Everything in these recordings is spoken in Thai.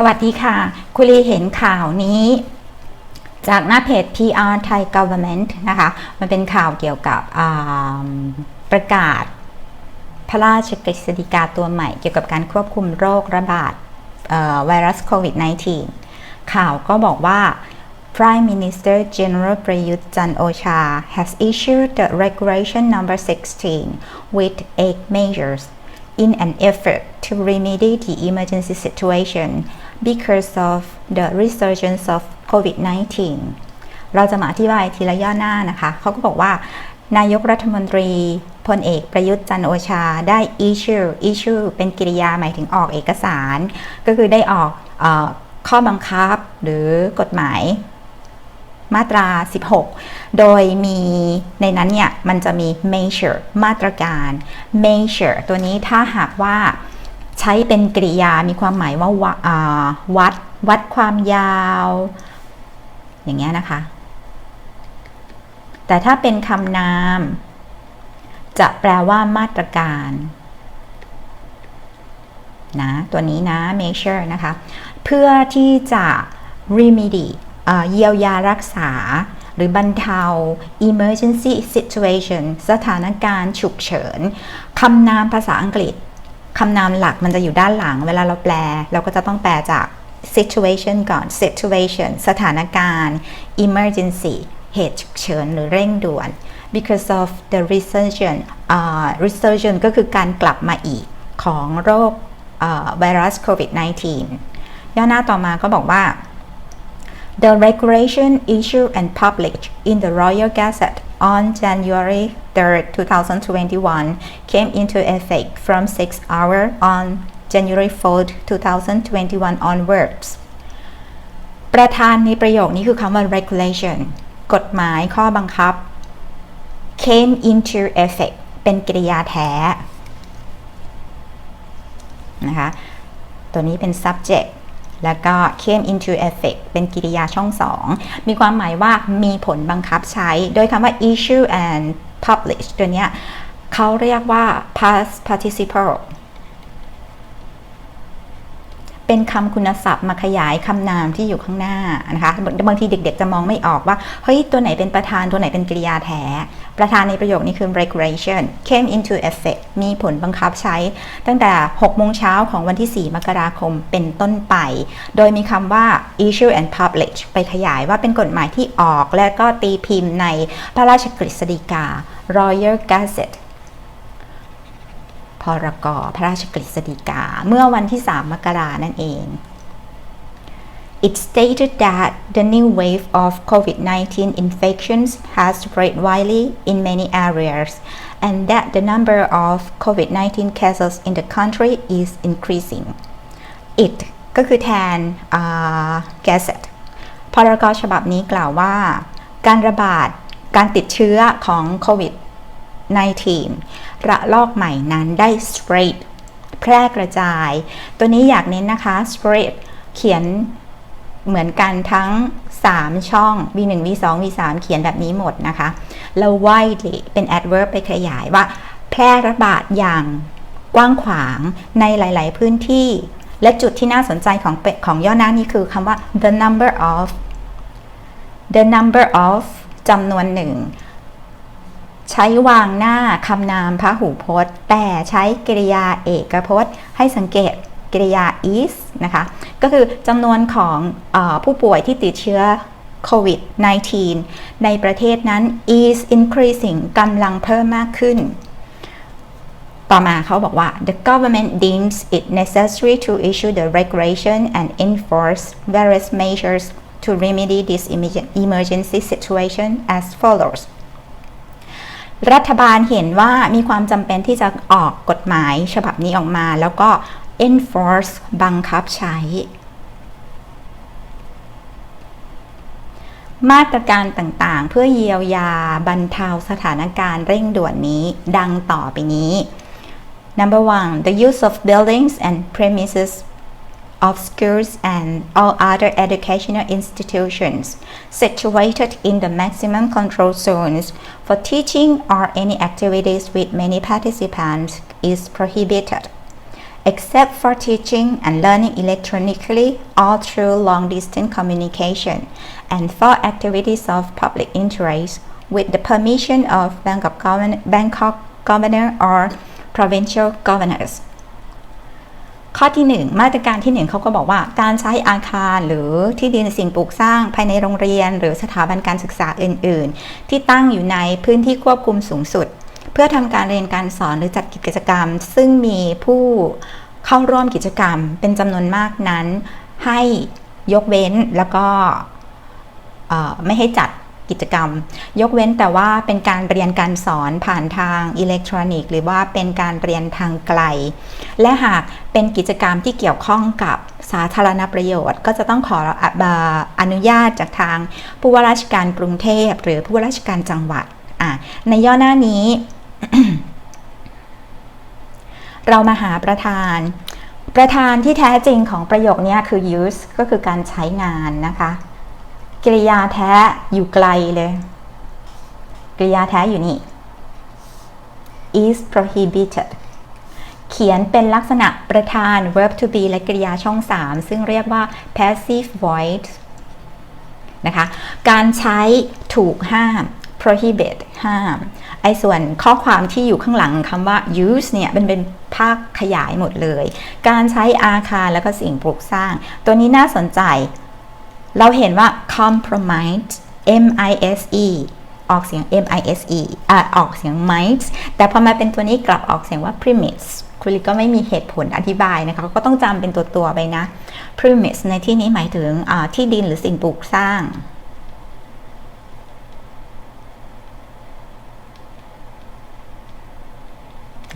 สวัสดีค่ะ คุรีเห็นข่าวนี้ จากหน้าเพจ PR Thai Government นะคะ มันเป็นข่าวเกี่ยวกับประกาศ พระราชกฤษฎีกาตัวใหม่ เกี่ยวกับการควบคุมโรคระบาดไวรัสโควิด -19 ข่าวก็บอกว่า Prime Minister General Prayut Chan-o-cha has issued the Regulation Number 16 with eight measures in an effort to remedy the emergency situation because of the resurgence of COVID-19 เราจะมาอธิบายทีละย่อหน้านะคะ เขาก็บอกว่า นายกรัฐมนตรีพลเอกประยุทธ์จันโอชาได้ issue issue เป็นกริยาหมายถึงออกเอกสาร ก็คือได้ออกอข้อบังคับหรือกฎหมายมาตรา 16 โดยมีในนั้นเนี่ย มันจะมี measure มาตรการ measure ตัวนี้ถ้าหากว่า ใช้เป็นกริยามีความหมายว่าวัด วัดความยาว อย่างเงี้ยนะคะ แต่ถ้าเป็นคำนาม จะแปลว่ามาตรการนะตัวนี้นะ measure นะคะ เพื่อที่จะ remedy เอ่อเยียวยารักษา หรือบรรเทา emergency situation สถานการณ์ฉุกเฉินคำนามภาษาอังกฤษ คำนามหลักมันจะอยู่ด้านหลัง เวลาเราแปล เราก็จะต้องแปลจาก situation ก่อน situation สถานการณ์ emergency เหตุฉุกเฉินหรือเร่งด่วน because of the resurgence อ่า resurgence ก็คือการกลับมาอีกของโรคไวรัสโควิด -19 ย่อหน้าต่อมาก็บอกว่า The regulation issued and published in the Royal Gazette on January 3, 2021 came into effect from 6 hours on January 4, 2021 onwards ประธานในประโยคนี้คือคำว่า regulation กฎหมายข้อบังคับ came into effect เป็นกริยาแท้นะคะ ตัวนี้เป็น subject แล้วก็ came into effect เป็นกริยาช่องสองมีความหมายว่ามีผลบังคับใช้ โดยคำว่า issue and publish ตัวเนี้ยเขาเรียกว่า past participle เป็นคำคุณศัพท์มาขยายคำนามที่อยู่ข้างหน้านะคะบางบางทีเด็กๆจะมองไม่ออกว่าเฮ้ยตัวไหนเป็นประธานตัวไหนเป็นกริยาแท้ ประธานในประโยคนี้คือ regulation came into effect มีผลบังคับใช้ตั้งแต่6โมงเช้าของวันที่ 4 มกราคมเป็นต้นไป โดยมีคำว่า issue and publish ไปขยายว่าเป็นกฎหมายที่ออกและก็ตีพิมพ์ในพระราชกฤษฎีกา Royal Gazette พรกพระราชกฤษฎีกา เมื่อวันที่ 3 มกรานั่นเอง It stated that the new wave of COVID-19 infections has spread widely in many areas and that the number of COVID-19 cases in the country is increasing. It ก็คือแทน uh, Gazette พรกฉบับนี้กล่าวว่า การระบาดการติดเชื้อของโควิด 19 ระลอกใหม่นั้นได้ spread แพร่กระจาย ตัวนี้อยากเน้นนะคะ spread เขียนเหมือนกันทั้ง 3 ช่อง V1 V2 V3 เขียนแบบนี้หมดนะคะ แล้ว widely เป็น adverb ไปขยายว่า แพร่ระบาดอย่างกว้างขวางในหลาย ๆ พื้นที่ และจุดที่น่าสนใจของของย่อหน้านี้คือคำว่า the number of the number of จำนวนหนึ่ง ช้วางหน้าคำนามพหูพจน์ แต่ใช้กริยาเอกพจน์ ให้สังเกตกริยา is นะคะ ก็คือจำนวนของอผู้ป่วยที่ติดเชื้อโควิด -19 ในประเทศนั้น is increasing กำลังเพิ่มมากขึ้น ต่อมาเขาบอกว่า the government deems it necessary to issue the regulation and enforce various measures to remedy this emergency situation as follows รัฐบาลเห็นว่ามีความจำเป็นที่จะออกกฎหมายฉบับนี้ออกมา แล้วก็ enforce บังคับใช้ มาตรการต่างๆ เพื่อเยียวยาบรรเทาสถานการณ์เร่งด่วนนี้ดังต่อไปนี้ Number one the use of buildings and premises of schools and all other educational institutions situated in the maximum control zones for teaching or any activities with many participants is prohibited. except for teaching and learning electronically or through long distance communication, and for activities of public interest with the permission of Bangkok, Govern- Bangkok Governor or provincial governors. ข้อที่ 1 มาตรการที่ 1เขาก็บอกว่าการใช้อาคารหรือที่ดินสิ่งปลูกสร้างภายในโรงเรียน หรือสถาบันการศึกษาอื่น ๆ ที่ตั้งอยู่ในพื้นที่ควบคุมสูงสุด เพื่อทำการเรียนการสอนหรือจัดกิจกรรม ซึ่งมีผู้เข้าร่วมกิจกรรม เป็นจำนวนมากนั้น ให้ยกเว้นแล้วก็ไม่ให้จัด กิจกรรม ยกเว้นแต่ว่าเป็นการเรียนการสอนผ่านทางอิเล็กทรอนิกส์หรือว่าเป็นการเรียนทางไกล และหากเป็นกิจกรรมที่เกี่ยวข้องกับสาธารณประโยชน์ ก็จะต้องขออนุญาตจากทางผู้ว่าราชการกรุงเทพ หรือผู้ว่าราชการจังหวัดในย่อหน้านี้ เรามาหาประธานประธานที่แท้จริงของประโยคนี้คือ use ก็คือการใช้งานนะคะ กริยาแท้อยู่ไกลเลยกริยาแท้อยู่นี่ is prohibited เขียนเป็นลักษณะประธาน verb to be และกริยาช่อง 3 ซึ่งเรียกว่า passive voice นะคะ การใช้ถูกห้าม prohibit ห้าม ไอ้ส่วนข้อความที่อยู่ข้างหลังคำว่า use เนี่ยเป็นเป็นภาคขยายหมดเลย การใช้อาคารแล้วก็สิ่งปลูกสร้าง ตัวนี้น่าสนใจ เราเห็นว่า compromise m i s e ออกเสียง m i s e อะออกเสียง might แต่พอมาเป็นตัวนี้กลับออกเสียงว่า premise คุณลิก็ไม่มีเหตุผลอธิบายนะคะก็ต้องจำเป็นตัวตัวไปนะ premise ในที่นี้หมายถึงที่ดินหรือสิ่งปลูกสร้าง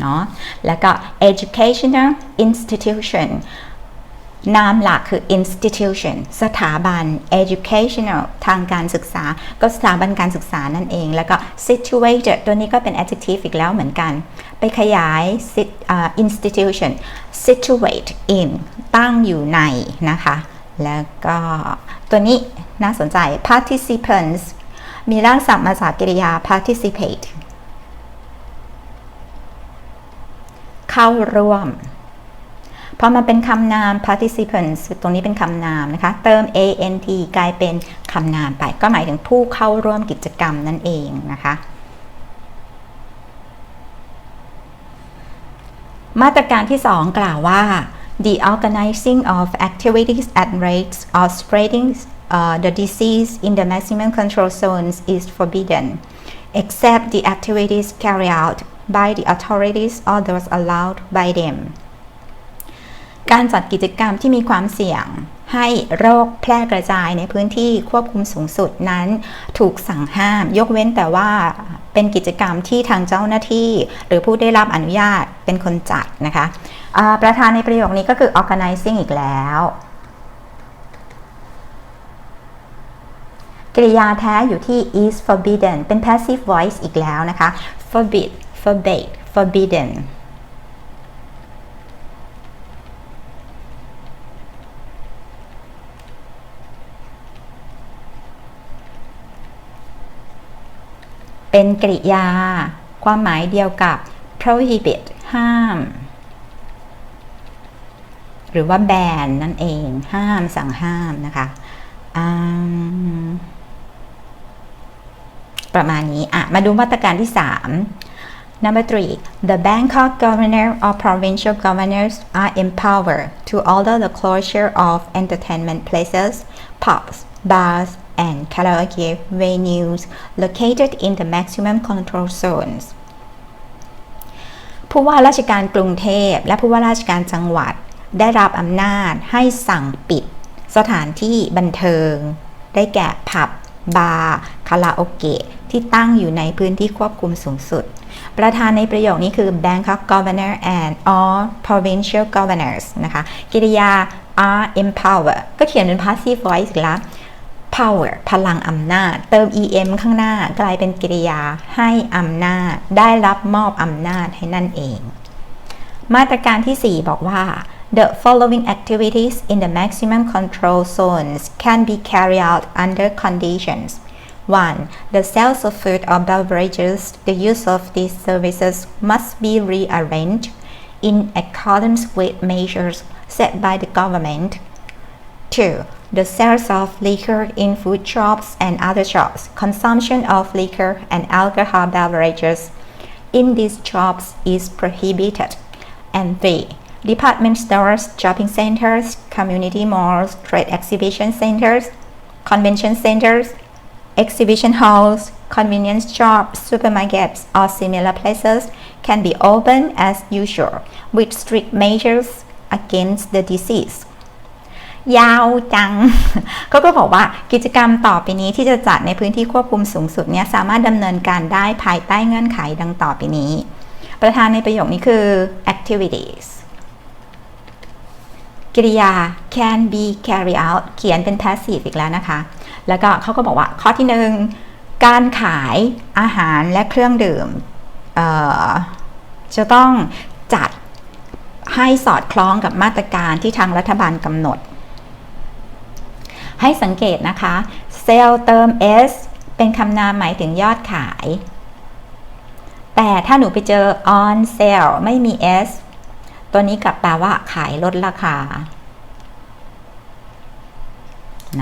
เนาะแล้วก็ educational institution นามหลักคือ institution สถาบัน educational ทางการศึกษา ก็สถาบันการศึกษานั่นเอง แล้วก็ situated ตัวนี้ก็เป็น adjective อีกแล้วเหมือนกัน ไปขยาย institution situate in ตั้งอยู่ในนะคะ แล้วก็ตัวนี้น่าสนใจ participants มีร่ากศัพท์มาจากกริยา participate เข้าร่วม พอมาเป็นคำนาม participants ตรงนี้เป็นคำนามนะคะ เติม ant กลายเป็นคำนามไป ก็หมายถึงผู้เข้าร่วมกิจกรรมนั่นเองนะคะมาตรการที่ 2 กล่าวว่า the organizing of activities at rates of spreading uh, the disease in the maximum control zones is forbidden except the activities carried out by the authorities or those allowed by them การจัดกิจกรรมที่มีความเสี่ยงให้โรคแพร่กระจายในพื้นที่ควบคุมสูงสุดนั้น ถูกสั่งห้าม ยกเว้นแต่ว่าเป็นกิจกรรมที่ทางเจ้าหน้าที่ หรือผู้ได้รับอนุญาตเป็นคนจัดนะคะะประธานในประโยคนี้ก็คือ organizing อีกแล้ว กริยาแท้อยู่ที่ is forbidden เป็น passive voice อีกแล้วนะคะ forbid forbade forbidden เป็นกริยา ความหมายเดียวกับ prohibit ห้าม หรือว่า ban นั่นเอง ห้ามสั่งห้ามนะคะประมาณนี้อะมาดูมาตรการที่ 3 Number three, the Bangkok governor or provincial governors are empowered to order the closure of entertainment places, pubs, bars, and karaoke venues located in the maximum control zones ผู้ว่าราชการกรุงเทพและผู้ว่าราชการจังหวัด ได้รับอำนาจให้สั่งปิด สถานที่บันเทิง ได้แก่ผับ บาร์ คาราโอเกะ ที่ตั้งอยู่ในพื้นที่ควบคุมสูงสุด ประธานในประโยคนี้คือ Bangkok Governor and all provincial governors นะคะ กิริยา are empower ก็เขียนเป็น passive voice แล้ว power พลังอำนาจ เติม em ข้างหน้ากลายเป็นกริยาให้อำนาจ ได้รับมอบอำนาจให้นั่นเอง มาตรการที่ 4 บอกว่า The following activities in the maximum control zones can be carried out under conditions 1. The sales of food or beverages, the use of these services must be rearranged in accordance with measures set by the government. 2. The sales of liquor in food shops and other shops, consumption of liquor and alcohol beverages in these shops is prohibited. And 3. Department stores, shopping centers, community malls, trade exhibition centers, convention centers, exhibition halls, convenience shops, supermarkets, or similar places can be open as usual with strict measures against the disease. ยาวจัง เขาก็บอกว่ากิจกรรมต่อไปนี้ที่จะจัดในพื้นที่ควบคุมสูงสุดเนี่ยสามารถดำเนินการได้ภายใต้เงื่อนไขดังต่อไปนี้ ประธานในประโยคนี้คือ activities กริยา can be carry out เขียนเป็น passive อีกแล้วนะคะ แล้วก็เขาก็บอกว่าข้อที่หนึ่งการขายอาหารและเครื่องดื่ม จะต้องจัดให้สอดคล้องกับมาตรการที่ทางรัฐบาลกำหนด ให้สังเกตนะคะ sell เติม s เป็นคำนามหมายถึงยอดขาย แต่ถ้าหนูไปเจอ on sale ไม่มี s ตัวนี้กลับแปลว่าขายลดราคา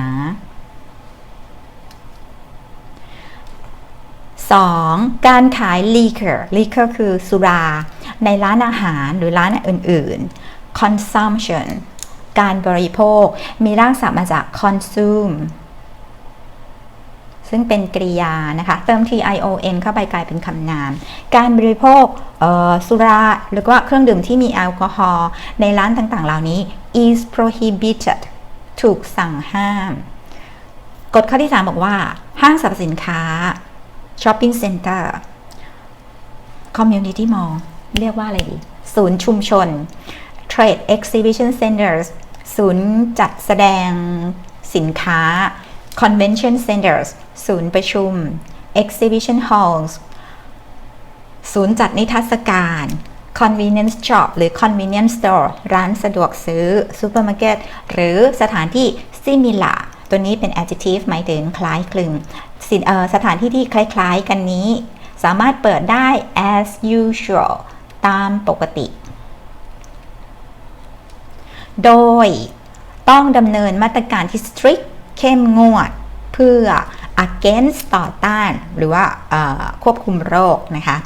นะ 2. การขาย liquor liquor คือสุรา ในร้านอาหารหรือร้านอื่น ๆ consumption การบริโภค มีรากศัพท์มาจาก consume ซึ่งเป็นกริยานะคะ เติม tion เข้าไปกลายเป็นคำนาม การบริโภคสุราหรือว่าเครื่องดื่มที่มีแอลกอฮอล์ในร้านต่างๆ เหล่านี้ is prohibited ถูกสั่งห้าม กฎข้อที่ 3 บอกว่า ห้างสรรพสินค้า shopping center community mall เรียกว่าอะไรดี ศูนย์ชุมชน trade exhibition centers ศูนย์จัดแสดงสินค้า convention centers ศูนย์ประชุม exhibition halls ศูนย์จัดนิทรรศการ convenience shop หรือ convenience store ร้านสะดวกซื้อ supermarket หรือสถานที่ similar ตัวนี้เป็น adjective หมายถึงคล้ายคลึงสสถานที่ที่คล้ายๆกันนี้ สามารถเปิดได้ as usual ตามปกติ โดยต้องดำเนินมาตรการที่ strict เข้มงวด เพื่อ against ต่อต้าน หรือว่าควบคุมโรคนะคะ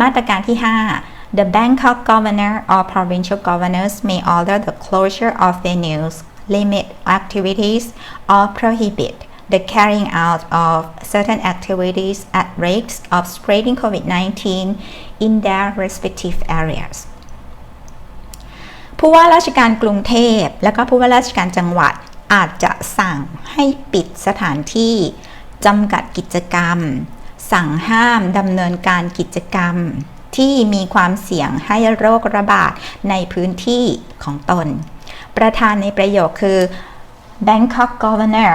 มาตรการที่ 5 The Bangkok governor or provincial governors may order the closure of venues, limit activities, or prohibit the carrying out of certain activities at risk of spreading COVID-19 in their respective areas. ผู้ว่าราชการกรุงเทพ และก็ผู้ว่าราชการจังหวัดอาจจะสั่งให้ปิดสถานที่จำกัดกิจกรรม สั่งห้ามดำเนินการกิจกรรม ที่มีความเสี่ยงให้โรคระบาดในพื้นที่ของตน ประธานในประโยคคือ Bangkok Governor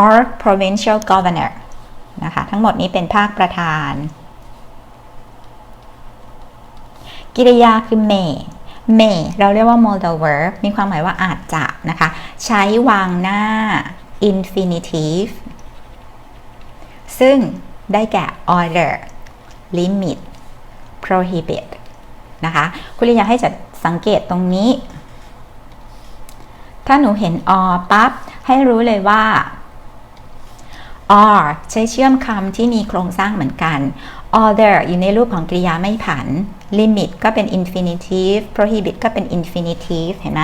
or Provincial Governor นะคะทั้งหมดนี้เป็นภาคประธาน กิริยาคือ may may เราเรียกว่า modal verb มีความหมายว่าอาจจะนะคะ ใช้วางหน้า infinitive ซึ่งได้แก่ order limit prohibit นะคะ คุณลิอยากให้จัดสังเกตตรงนี้ ถ้าหนูเห็น or ปั๊บ ให้รู้เลยว่า or ใช้เชื่อมคำที่มีโครงสร้างเหมือนกัน order อยู่ในรูปของกริยาไม่ผัน limit ก็เป็น infinitive prohibit ก็เป็น infinitive เห็นไหม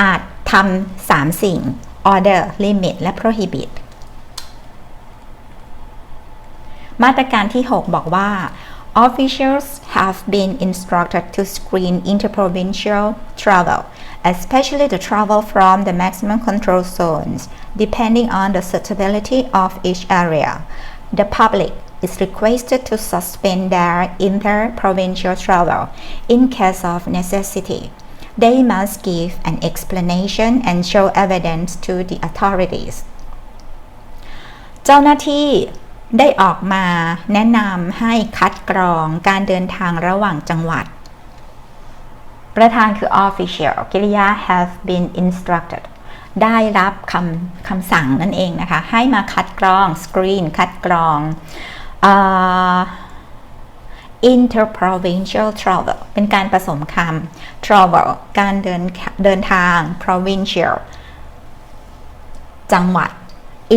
อาจทำสามสิ่ง order limit และ prohibit มาตรการที่ 6 บอกว่า officials have been instructed to screen interprovincial travel especially the travel from the maximum control zones depending on the suitability of each area the public is requested to suspend their inter-provincial travel in case of necessity. They must give an explanation and show evidence to the authorities. เจ้าหน้าที่ได้ออกมาแนะนำให้คัดกรองการเดินทางระหว่างจังหวัด ประธานคือ official กิริยา have been instructed ได้รับคำคำสั่งนั่นเองนะคะ ให้มาคัดกรอง screen คัดกรอง uh, interprovincial travel เป็นการผสมคำ travel การเดินเดินทาง provincial จังหวัด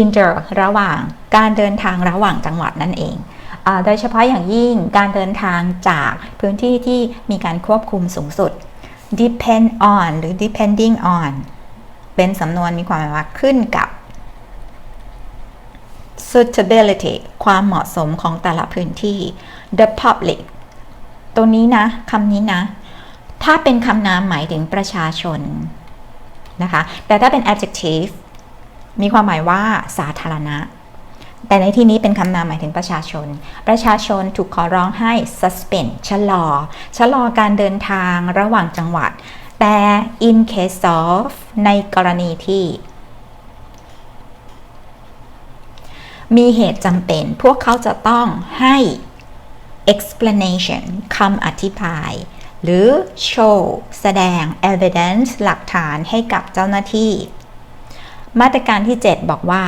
inter ระหว่าง การเดินทางระหว่างจังหวัดนั่นเองอโดยเฉพาะอย่างยิ่งการเดินทางจากพื้นที่ที่มีการควบคุมสูงสุด depend on หรือ depending on เป็นสำนวนมีความหมายว่าขึ้นกับ suitability ความเหมาะสมของแต่ละพื้นที่ the public ตัวนี้นะคำนี้นะ ถ้าเป็นคำนามหมายถึงประชาชนนะคะ แต่ถ้าเป็น adjective มีความหมายว่าสาธารณะ แต่ในที่นี้เป็นคำนามหมายถึงประชาชน ประชาชนถูกขอร้องให้ suspend ชะลอ ชะลอการเดินทางระหว่างจังหวัด แต่ in case of ในกรณีที่ มีเหตุจำเป็น พวกเขาจะต้องให้ explanation คำอธิบาย หรือ show แสดง evidence หลักฐานให้กับเจ้าหน้าที่ มาตรการที่ 7 บอกว่า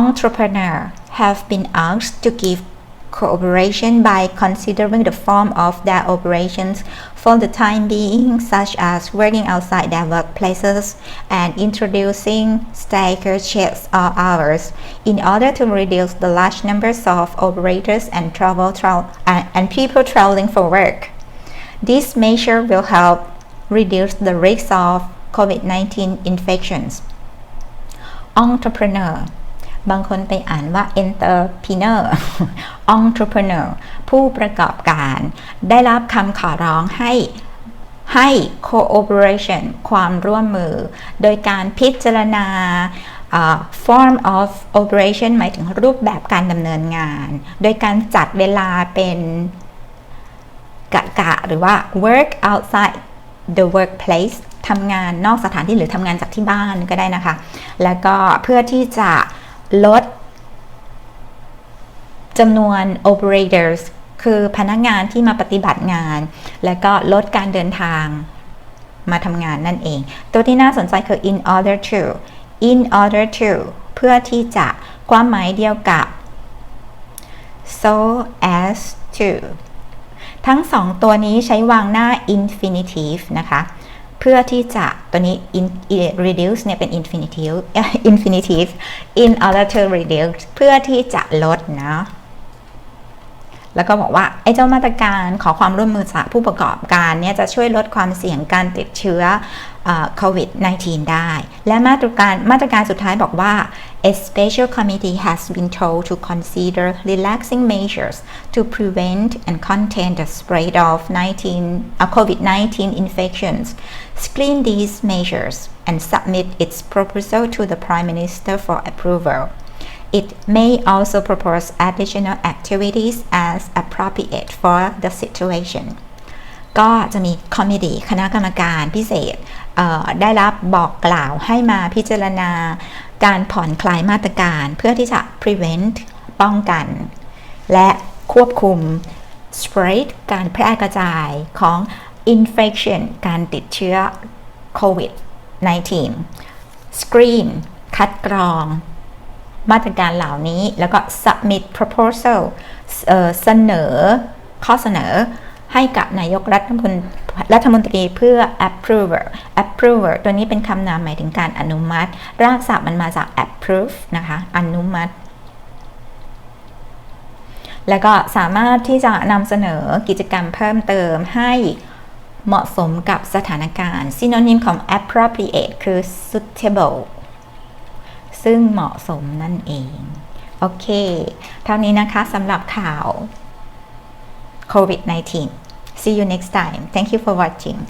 entrepreneur have been asked to give cooperation by considering the form of their operations for the time being, such as working outside their workplaces and introducing staggered shifts or hours, in order to reduce the large numbers of operators and travel tra- and, people traveling for work. This measure will help reduce the risk of COVID-19 infections. Entrepreneur บางคนไปอ่านว่า entrepreneur entrepreneur ผู้ประกอบการ ได้รับคำขอร้องให้ให้ cooperation ความร่วมมือ โดยการพิจารณา uh, form of operation หมายถึงรูปแบบการดำเนินงาน โดยการจัดเวลาเป็นกะกะ หรือว่า work outside the workplace ทำงานนอกสถานที่หรือทำงานจากที่บ้านก็ได้นะคะ แล้วก็เพื่อที่จะ ลดจำนวน operators คือพนักงานที่มาปฏิบัติงาน และก็ลดการเดินทางมาทำงานนั่นเอง ตัวที่น่าสนใจคือ in order to in order to เพื่อที่จะความหมายเดียวกับ so as to ทั้งสองตัวนี้ใช้วางหน้า infinitive นะคะ เพื่อที่จะตัวนี้ in, reduce เนี่ยเป็น infinitive infinitive in order to reduce เพื่อที่จะลดนะแล้วก็บอกว่า ไอ้เจ้ามาตรการขอความร่วมมือจากผู้ประกอบการเนี่ยจะช่วยลดความเสี่ยงการติดเชื้อโควิด -19 ได้ และมาตรการมาตรการสุดท้ายบอกว่า a special committee has been told to consider relaxing measures to prevent and contain the spread of 19, uh, COVID-19 infections. Screen these measures and submit its proposal to the Prime Minister for approval. It may also propose additional activities as appropriate for the situation. ก็จะมีคอมมิตี้คณะกรรมการพิเศษ ได้รับบอกกล่าวให้มาพิจารณา การผ่อนคลายมาตรการเพื่อที่จะ prevent ป้องกัน และควบคุม spread การแพร่กระจายของ infection การติดเชื้อโควิด -19 screen คัดกรอง มาตรการเหล่านี้แล้วก็ submit proposal เสนอข้อเสนอ ให้กับนายกรัฐมนตรีรัฐมนตรีเพื่อ approver approver ตัวนี้เป็นคำนามหมายถึงการอนุมัติ รากศัพท์มันมาจาก approve นะคะ อนุมัติแล้วก็สามารถที่จะนำเสนอกิจกรรมเพิ่มเติมให้เหมาะสมกับสถานการณ์ synonym ของ appropriate คือ suitable ซึ่งเหมาะสมนั่นเอง โอเค เท่านี้นะคะสำหรับข่าว COVID-19 See you next time. Thank you for watching.